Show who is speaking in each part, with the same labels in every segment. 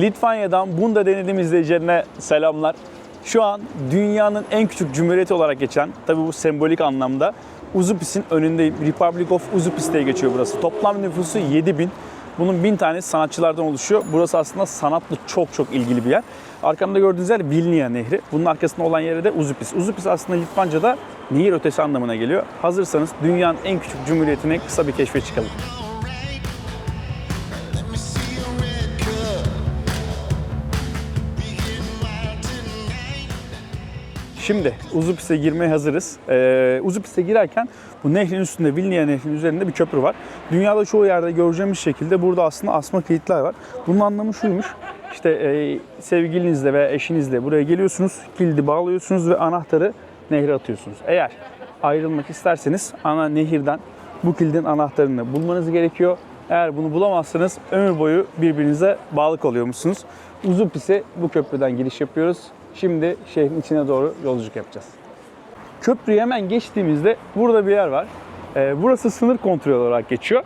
Speaker 1: Litvanya'dan Bunda denediğim izleyicilerine selamlar. Şu an dünyanın en küçük cumhuriyeti olarak geçen, tabi bu sembolik anlamda Uzupis'in önündeyim. Republic of Uzupis diye geçiyor burası. Toplam nüfusu 7000. Bunun 1000 tanesi sanatçılardan oluşuyor. Burası aslında sanatla çok çok ilgili bir yer. Arkamda gördüğünüz yer Vilnia Nehri. Bunun arkasında olan yere de Uzupis. Uzupis aslında Litvanca'da nehir ötesi anlamına geliyor. Hazırsanız dünyanın en küçük cumhuriyetine kısa bir keşfe çıkalım. Şimdi Uzupis'e girmeye hazırız. Ee, Uzupis'e girerken bu nehrin üstünde, Vilnia Nehri'nin üzerinde bir köprü var. Dünyada çoğu yerde göreceğimiz şekilde burada aslında asma kilitler var. Bunun anlamı şuymuş. İşte e, sevgilinizle veya eşinizle buraya geliyorsunuz, kilidi bağlıyorsunuz ve anahtarı nehre atıyorsunuz. Eğer ayrılmak isterseniz ana nehirden bu kilidin anahtarını bulmanız gerekiyor. Eğer bunu bulamazsanız ömür boyu birbirinize bağlı kalıyormuşsunuz. Uzupis'e bu köprüden giriş yapıyoruz. Şimdi şehrin içine doğru yolculuk yapacağız. Köprüyü hemen geçtiğimizde burada bir yer var. Ee, burası sınır kontrolü olarak geçiyor.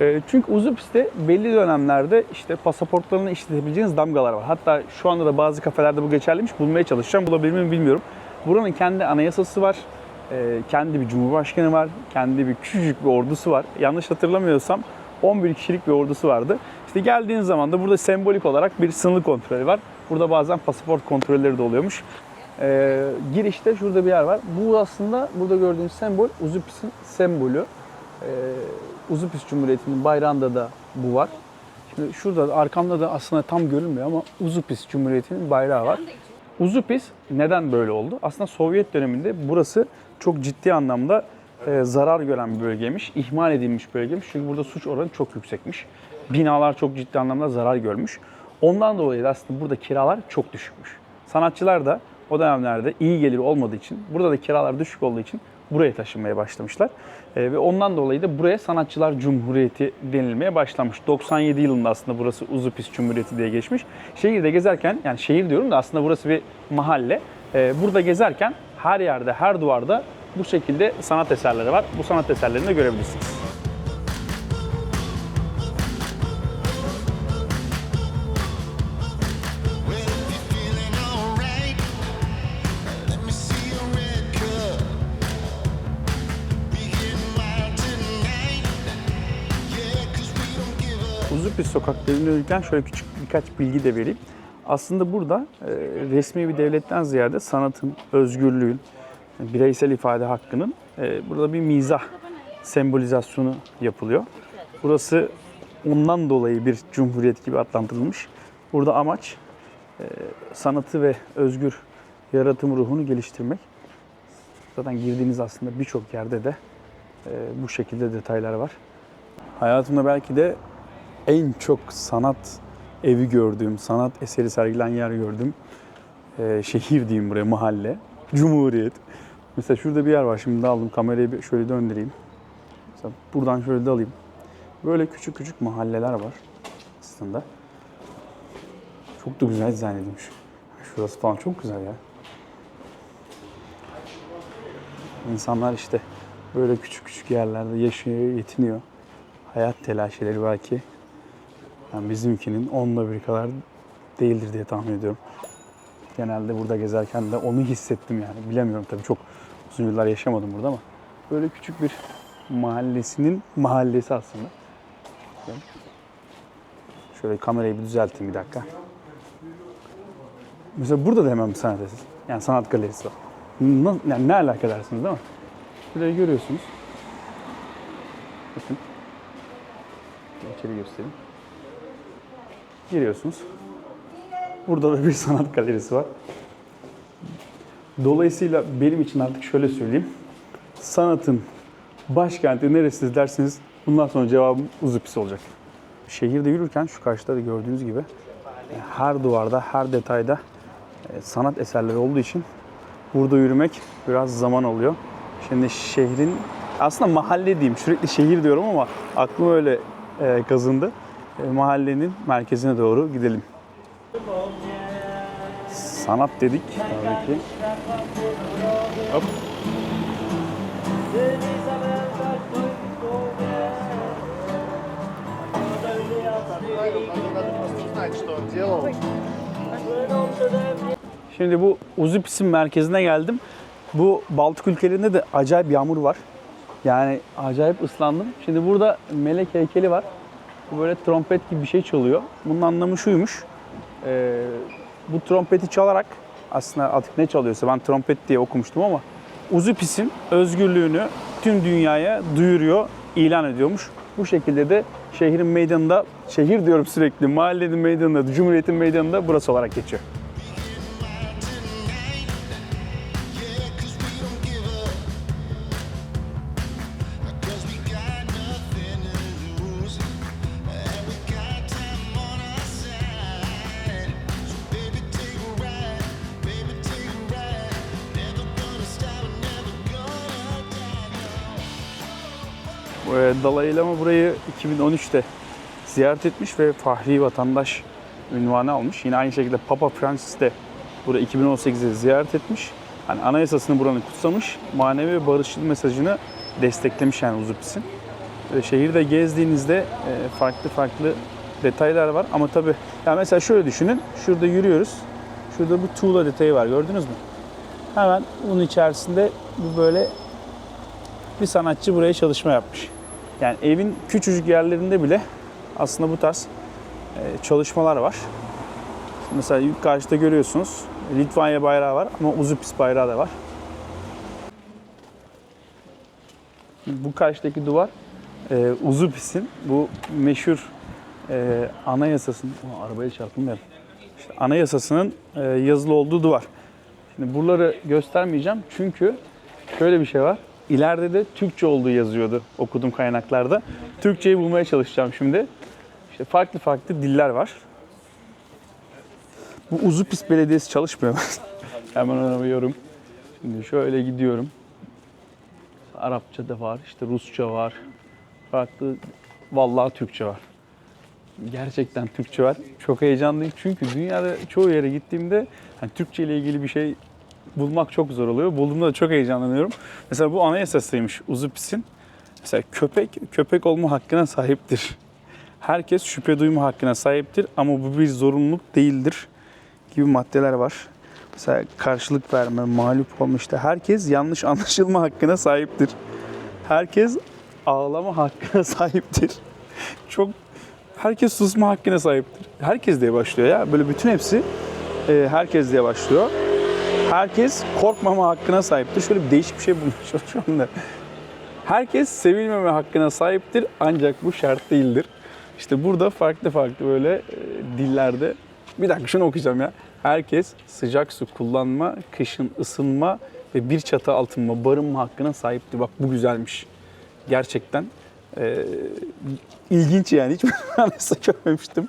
Speaker 1: Ee, çünkü Uzupis'te belli dönemlerde işte pasaportlarını işletebileceğiniz damgalar var. Hatta şu anda da bazı kafelerde bu geçerliymiş. Bulmaya çalışacağım. Bulabilir miyim bilmiyorum. Buranın kendi anayasası var. Ee, kendi bir cumhurbaşkanı var. Kendi bir küçücük bir ordusu var. Yanlış hatırlamıyorsam 11 kişilik bir ordusu vardı. İşte geldiğiniz zaman da burada sembolik olarak bir sınır kontrolü var. Burada bazen pasaport kontrolleri de oluyormuş. Ee, girişte şurada bir yer var. Bu aslında burada gördüğünüz sembol Uzupis'in sembolü. Ee, Uzupis Cumhuriyeti'nin bayrağında da bu var. Şimdi şurada da, arkamda da aslında tam görünmüyor ama Uzupis Cumhuriyeti'nin bayrağı var. Uzupis neden böyle oldu? Aslında Sovyet döneminde burası çok ciddi anlamda e, zarar gören bir bölgeymiş, ihmal edilmiş bölgeymiş. Çünkü burada suç oranı çok yüksekmiş. Binalar çok ciddi anlamda zarar görmüş. Ondan dolayı da aslında burada kiralar çok düşükmüş. Sanatçılar da o dönemlerde iyi gelir olmadığı için, burada da kiralar düşük olduğu için buraya taşınmaya başlamışlar. E, ve ondan dolayı da buraya Sanatçılar Cumhuriyeti denilmeye başlamış. 97 yılında aslında burası Uzupis Cumhuriyeti diye geçmiş. Şehirde gezerken, yani şehir diyorum da aslında burası bir mahalle. E, burada gezerken her yerde, her duvarda bu şekilde sanat eserleri var. Bu sanat eserlerini de görebilirsiniz. Uzupis sokaklarını yürürken şöyle küçük birkaç bilgi de vereyim. Aslında burada e, resmi bir devletten ziyade sanatın, özgürlüğün, bireysel ifade hakkının e, burada bir mizah sembolizasyonu yapılıyor. Burası ondan dolayı bir cumhuriyet gibi adlandırılmış. Burada amaç e, sanatı ve özgür yaratım ruhunu geliştirmek. Zaten girdiğiniz aslında birçok yerde de e, bu şekilde detaylar var. Hayatımda belki de en çok sanat evi gördüğüm, sanat eseri sergilenen yer gördüm. Ee, şehir diyeyim buraya, mahalle. Cumhuriyet. Mesela şurada bir yer var. Şimdi aldım. Kamerayı bir şöyle döndüreyim. Mesela buradan şöyle de alayım. Böyle küçük küçük mahalleler var aslında. Çok da güzel dizayn edilmiş. Şurası falan çok güzel ya. İnsanlar işte böyle küçük küçük yerlerde yaşıyor, yetiniyor. Hayat telaşeleri belki yani bizimkinin onunla bir kadar değildir diye tahmin ediyorum. Genelde burada gezerken de onu hissettim yani. Bilemiyorum tabii çok uzun yıllar yaşamadım burada ama böyle küçük bir mahallesinin mahallesi aslında. Şöyle kamerayı bir düzelteyim bir dakika. Mesela burada da hemen bir sanat eseri. Yani sanat galerisi var. Na- yani ne alaka dersiniz değil mi? Şurayı görüyorsunuz. Bakın. İçeri göstereyim. Giriyorsunuz. Burada da bir sanat galerisi var. Dolayısıyla benim için artık şöyle söyleyeyim. Sanatın başkenti neresi dersiniz bundan sonra cevabım Uzupis olacak. Şehirde yürürken şu karşıda da gördüğünüz gibi e, her duvarda, her detayda e, sanat eserleri olduğu için burada yürümek biraz zaman alıyor. Şimdi şehrin aslında mahalle diyeyim sürekli şehir diyorum ama aklım öyle e, kazındı. E, mahallenin merkezine doğru gidelim. Sanat dedik tabii ki. Hop. Şimdi bu Uzupis'in merkezine geldim. Bu Baltık ülkelerinde de acayip yağmur var. Yani acayip ıslandım. Şimdi burada melek heykeli var. Bu böyle trompet gibi bir şey çalıyor. Bunun anlamı şuymuş. Ee, bu trompeti çalarak aslında artık ne çalıyorsa ben trompet diye okumuştum ama Uzupis'in özgürlüğünü tüm dünyaya duyuruyor, ilan ediyormuş. Bu şekilde de şehrin meydanında, şehir diyorum sürekli, mahallenin meydanında, Cumhuriyet'in meydanında burası olarak geçiyor. Dalai Lama burayı 2013'te ziyaret etmiş ve fahri vatandaş ünvanı almış. Yine aynı şekilde Papa Francis de burayı 2018'de ziyaret etmiş. Hani anayasasını buranın kutsamış, manevi ve barışçıl mesajını desteklemiş yani Uzupis'in. Ve şehirde gezdiğinizde e, farklı farklı detaylar var ama tabii ya mesela şöyle düşünün. Şurada yürüyoruz. Şurada bu tuğla detayı var gördünüz mü? Hemen bunun içerisinde bu böyle bir sanatçı buraya çalışma yapmış. Yani evin küçücük yerlerinde bile aslında bu tarz e, çalışmalar var. Mesela karşıda görüyorsunuz Litvanya bayrağı var ama Uzupis bayrağı da var. Bu karşıdaki duvar e, Uzupis'in bu meşhur e, anayasasının, Ulan arabaya çarpılmayalım. İşte anayasasının e, yazılı olduğu duvar. Şimdi buraları göstermeyeceğim çünkü şöyle bir şey var. İleride de Türkçe olduğu yazıyordu okuduğum kaynaklarda. Türkçeyi bulmaya çalışacağım şimdi. İşte farklı farklı diller var. Bu Uzupis Belediyesi çalışmıyor. Hemen arıyorum. Şimdi şöyle gidiyorum. Arapça da var, işte Rusça var. Farklı, vallahi Türkçe var. Gerçekten Türkçe var. Çok heyecanlıyım çünkü dünyada çoğu yere gittiğimde hani Türkçe ile ilgili bir şey bulmak çok zor oluyor. Bulduğumda da çok heyecanlanıyorum. Mesela bu anayasasıymış Uzupis'in. Mesela köpek, köpek olma hakkına sahiptir. Herkes şüphe duyma hakkına sahiptir ama bu bir zorunluluk değildir gibi maddeler var. Mesela karşılık verme, mağlup olma işte herkes yanlış anlaşılma hakkına sahiptir. Herkes ağlama hakkına sahiptir. Çok herkes susma hakkına sahiptir. Herkes diye başlıyor ya. Böyle bütün hepsi e, herkes diye başlıyor. Herkes korkmama hakkına sahiptir. Şöyle bir değişik bir şey bulmuş çalışıyorum da. Herkes sevilmeme hakkına sahiptir ancak bu şart değildir. İşte burada farklı farklı böyle e, dillerde bir dakika şunu okuyacağım ya. Herkes sıcak su kullanma, kışın ısınma ve bir çatı altında barınma hakkına sahiptir. Bak bu güzelmiş. Gerçekten e, ilginç yani. Hiç anayasa görmemiştim.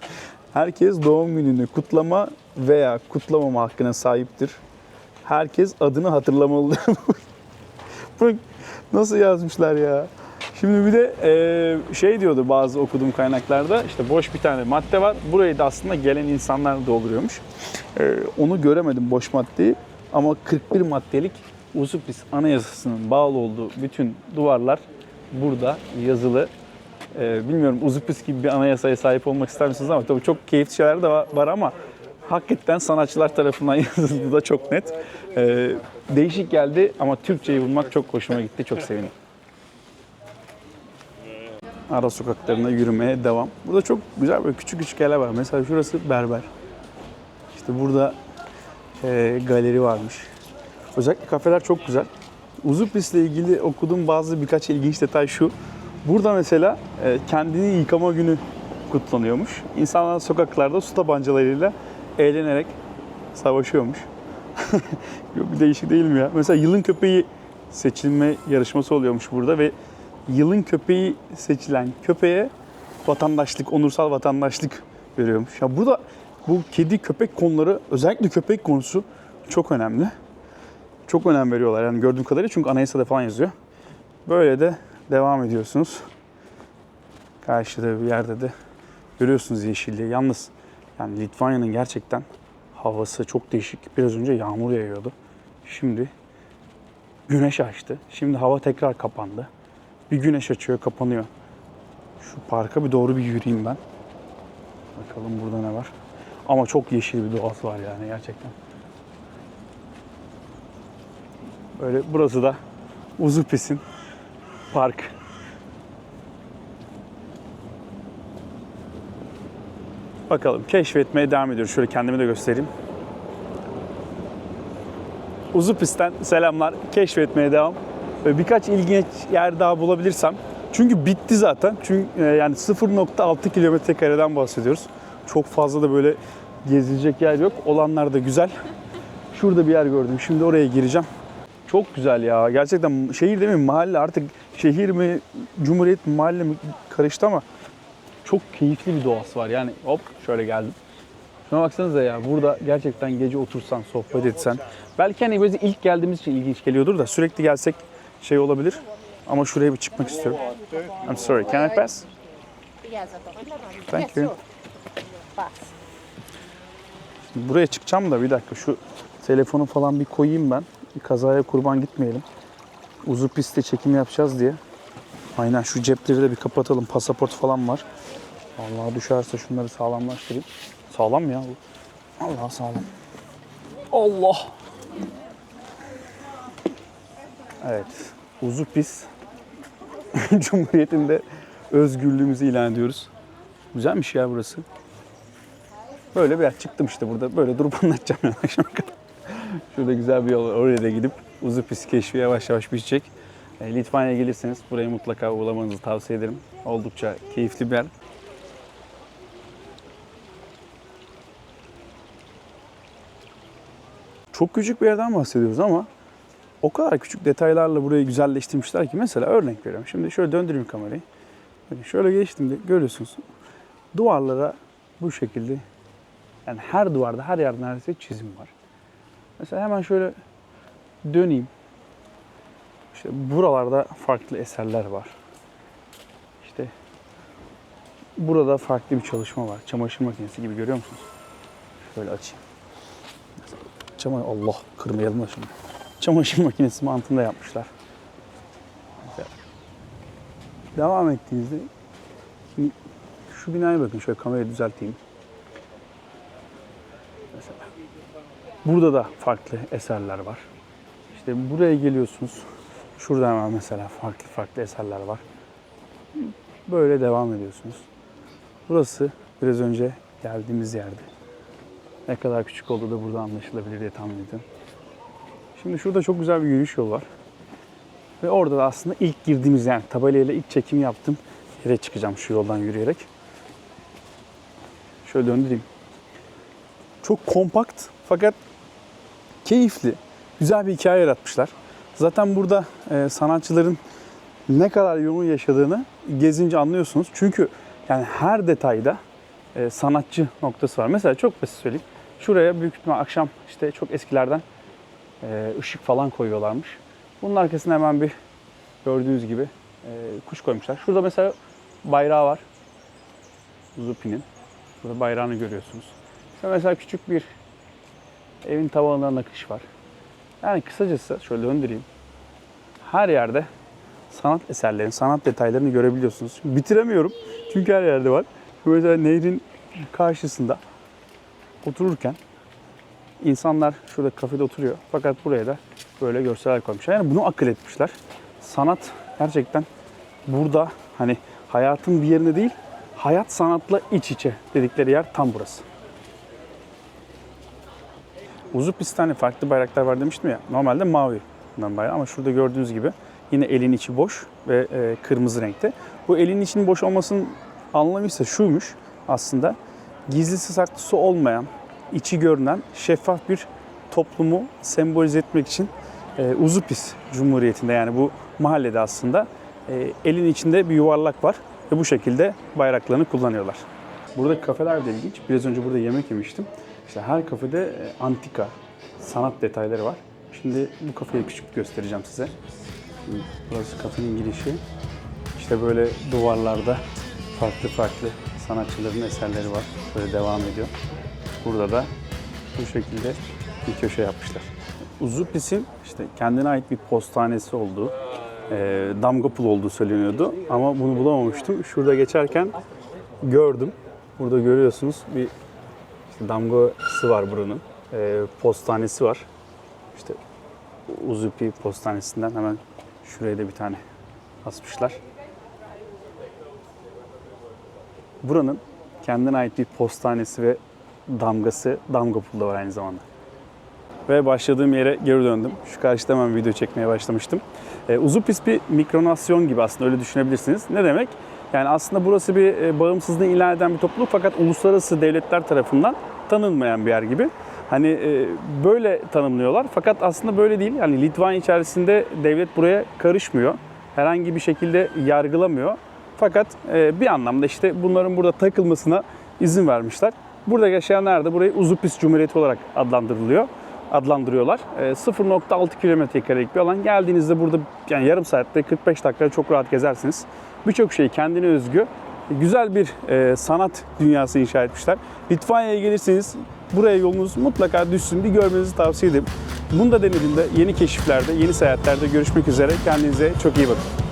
Speaker 1: Herkes doğum gününü kutlama veya kutlamama hakkına sahiptir. Herkes adını hatırlamalıdır. Bunu nasıl yazmışlar ya? Şimdi bir de e, şey diyordu bazı okuduğum kaynaklarda işte boş bir tane madde var. Burayı da aslında gelen insanlar dolduruyormuş. E, onu göremedim boş maddeyi ama 41 maddelik Uzupis Anayasası'nın bağlı olduğu bütün duvarlar burada yazılı. E, bilmiyorum Uzupis gibi bir anayasaya sahip olmak ister misiniz ama tabii çok keyifli şeyler de var ama hakikaten sanatçılar tarafından yazıldığı da çok net. E, değişik geldi ama Türkçeyi bulmak çok hoşuma gitti. Çok sevindim. Ara sokaklarında yürümeye devam. Burada çok güzel böyle küçük küçük yerler var. Mesela şurası berber. İşte burada e, galeri varmış. Özellikle kafeler çok güzel. Uzupis'le ilgili okuduğum bazı birkaç ilginç detay şu. Burada mesela e, kendini yıkama günü kutlanıyormuş. İnsanlar sokaklarda su tabancalarıyla eğlenerek savaşıyormuş. Bir değişik değil mi ya? Mesela yılın köpeği seçilme yarışması oluyormuş burada ve yılın köpeği seçilen köpeğe vatandaşlık, onursal vatandaşlık veriyormuş. Ya burada bu kedi köpek konuları özellikle köpek konusu çok önemli. Çok önem veriyorlar yani gördüğüm kadarıyla çünkü anayasada falan yazıyor. Böyle de devam ediyorsunuz. Karşıda bir yerde de görüyorsunuz yeşilliği. Yalnız yani Litvanya'nın gerçekten havası çok değişik. Biraz önce yağmur yağıyordu. Şimdi güneş açtı. Şimdi hava tekrar kapandı. Bir güneş açıyor, kapanıyor. Şu parka bir doğru bir yürüyeyim ben. Bakalım burada ne var. Ama çok yeşil bir doğası var yani gerçekten. Böyle burası da Uzupis'in park. Bakalım keşfetmeye devam ediyoruz. Şöyle kendimi de göstereyim. Uzupis'ten selamlar. Keşfetmeye devam. Birkaç ilginç yer daha bulabilirsem. Çünkü bitti zaten. Çünkü e, yani 0.6 kilometre kareden bahsediyoruz. Çok fazla da böyle gezilecek yer yok. Olanlar da güzel. Şurada bir yer gördüm. Şimdi oraya gireceğim. Çok güzel ya. Gerçekten şehir değil mi? Mahalle artık şehir mi, cumhuriyet mi, mahalle mi karıştı ama çok keyifli bir doğası var. Yani hop şöyle geldim. Şuna baksanıza ya burada gerçekten gece otursan, sohbet etsen. Belki hani böyle ilk geldiğimiz için ilginç geliyordur da sürekli gelsek şey olabilir. Ama şuraya bir çıkmak istiyorum. I'm sorry, can I pass? Thank you.
Speaker 2: Pass.
Speaker 1: Buraya çıkacağım da bir dakika şu telefonu falan bir koyayım ben. Bir kazaya kurban gitmeyelim. Uzun pistte çekim yapacağız diye. Aynen şu cepleri de bir kapatalım. Pasaport falan var. Allah düşerse şunları sağlamlaştırayım. Sağlam ya bu. Allah sağlam. Allah. Evet. Uzupis Cumhuriyeti'nde özgürlüğümüzü ilan ediyoruz. Güzelmiş ya burası. Böyle bir yer çıktım işte burada. Böyle durup anlatacağım yani akşama kadar. Şurada güzel bir yol. Oraya da gidip Uzupis keşfi yavaş yavaş bitecek. E, Litvanya'ya gelirseniz burayı mutlaka uğramanızı tavsiye ederim. Oldukça keyifli bir yer. Çok küçük bir yerden bahsediyoruz ama o kadar küçük detaylarla burayı güzelleştirmişler ki mesela örnek veriyorum. Şimdi şöyle döndüreyim kamerayı. Şöyle geçtiğimde görüyorsunuz. Duvarlara bu şekilde yani her duvarda her yerde neredeyse çizim var. Mesela hemen şöyle döneyim. İşte buralarda farklı eserler var. İşte burada farklı bir çalışma var. Çamaşır makinesi gibi görüyor musunuz? Şöyle açayım. Çama Allah kırmayalım da şimdi. Çamaşır makinesi mantığında yapmışlar. Devam ettiğinizde şimdi şu binaya bakın şöyle kamerayı düzelteyim. Mesela burada da farklı eserler var. İşte buraya geliyorsunuz. Şurada hemen mesela farklı farklı eserler var. Böyle devam ediyorsunuz. Burası biraz önce geldiğimiz yerde. Ne kadar küçük olduğu da burada anlaşılabilir diye tahmin ediyorum. Şimdi şurada çok güzel bir yürüyüş yolu var. Ve orada da aslında ilk girdiğimiz yani tabelayla ilk çekim yaptım yere çıkacağım şu yoldan yürüyerek. Şöyle döndüreyim. Çok kompakt fakat keyifli. Güzel bir hikaye yaratmışlar. Zaten burada e, sanatçıların ne kadar yoğun yaşadığını gezince anlıyorsunuz. Çünkü yani her detayda e, sanatçı noktası var. Mesela çok basit söyleyeyim. Şuraya büyük ihtimal akşam işte çok eskilerden e, ışık falan koyuyorlarmış. Bunun arkasına hemen bir gördüğünüz gibi e, kuş koymuşlar. Şurada mesela bayrağı var. Zupi'nin. Burada bayrağını görüyorsunuz. Mesela küçük bir evin tavanında nakış var. Yani kısacası şöyle döndüreyim. Her yerde sanat eserlerini, sanat detaylarını görebiliyorsunuz. Bitiremiyorum çünkü her yerde var. Mesela nehrin karşısında otururken insanlar şurada kafede oturuyor. Fakat buraya da böyle görseller koymuşlar. Yani bunu akıl etmişler. Sanat gerçekten burada hani hayatın bir yerine değil, hayat sanatla iç içe dedikleri yer tam burası. Uzupistan'da farklı bayraklar var demiştim ya. Normalde mavi bundan bayrağı ama şurada gördüğünüz gibi yine elin içi boş ve e, kırmızı renkte. Bu elin içinin boş olmasının anlamı ise şuymuş aslında. Gizlisi saklısı olmayan, içi görünen şeffaf bir toplumu sembolize etmek için e, Uzupis Cumhuriyeti'nde yani bu mahallede aslında e, elin içinde bir yuvarlak var ve bu şekilde bayraklarını kullanıyorlar. Burada kafeler de ilginç. Biraz önce burada yemek yemiştim. İşte her kafede e, antika, sanat detayları var. Şimdi bu kafeyi küçük göstereceğim size. Burası kafenin girişi. İşte böyle duvarlarda farklı farklı sanatçıların eserleri var. Böyle devam ediyor. Burada da bu şekilde bir köşe yapmışlar. Uzupis'in işte kendine ait bir postanesi olduğu, e, damga pul olduğu söyleniyordu. Ama bunu bulamamıştım. Şurada geçerken gördüm. Burada görüyorsunuz bir işte damgası var buranın. Ee, postanesi var. İşte Uzupi postanesinden hemen şuraya da bir tane asmışlar. Buranın kendine ait bir postanesi ve damgası, damga pulu da var aynı zamanda. Ve başladığım yere geri döndüm. Şu karşıda hemen video çekmeye başlamıştım. E, Uzupis bir mikronasyon gibi aslında öyle düşünebilirsiniz. Ne demek? Yani aslında burası bir e, bağımsızlığı ilan eden bir topluluk fakat uluslararası devletler tarafından tanınmayan bir yer gibi. Hani e, böyle tanımlıyorlar fakat aslında böyle değil. Yani Litvanya içerisinde devlet buraya karışmıyor. Herhangi bir şekilde yargılamıyor. Fakat e, bir anlamda işte bunların burada takılmasına izin vermişler. Burada yaşayanlar da burayı Uzupis Cumhuriyeti olarak adlandırılıyor adlandırıyorlar. E, 0.6 kilometre karelik bir alan. Geldiğinizde burada yani yarım saatte 45 dakikada çok rahat gezersiniz. Birçok şey kendine özgü. Güzel bir e, sanat dünyası inşa etmişler. Litvanya'ya gelirseniz buraya yolunuz mutlaka düşsün. Bir görmenizi tavsiye ederim. Bunu da denediğimde yeni keşiflerde, yeni seyahatlerde görüşmek üzere. Kendinize çok iyi bakın.